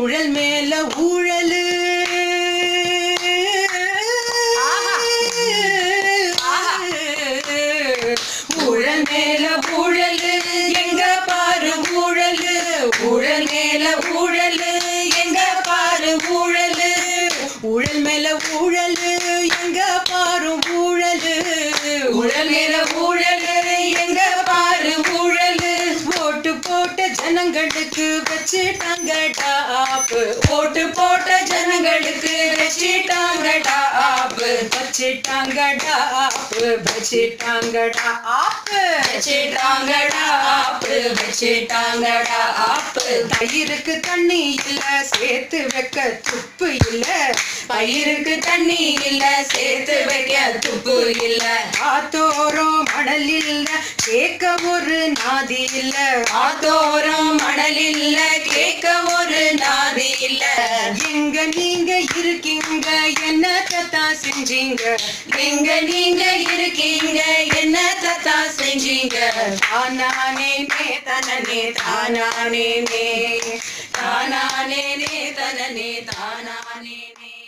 ஊழல் மேல ஊழலு. ஊழல் மேல ஊழலு. எங்க பாரு ஊழலு. ஊழல் மேல ஊழலு. எங்க பாரு ஊழலு. ஊழல் மேல ஊழலு. எங்க பாரு ஊழலு ஓட்டு போட்ட ஜனங்களுக்கு வச்சுட்டாங்கடா ஆப்பு. ஓட்டு போட்ட ஜனங்களுக்கு வச்சுட்டாங்கடா ஆப்பு. வச்சுட்டாங்கடா ஆப்பு. வச்சுட்டாங்கடா ஆப்பு. வச்சுட்டாங்கடா ஆப்பு. வச்சுட்டாங்கடா ஆப்பு. பயிருக்கு தண்ணி இல்ல சேர்த்து வைக்க துப்பு இல்ல. பயிருக்கு தண்ணி இல்ல சேர்த்து வைக்க இல்ல. ஆத்தோரம் மணல் இல்ல கேட்க ஒரு நாதி இல்ல. ஆத்தோரம் மணல் இல்ல கேட்க ஒரு நாதி இல்ல. எங்க நீங்க இருக்கீங்க என்னத்தான் செஞ்சீங்க? எங்க நீங்க இருக்கீங்க என்னத்தான் செஞ்சீங்க? தானானே நே தனனே தானானே நே தானானே நே தனனே தானானே நே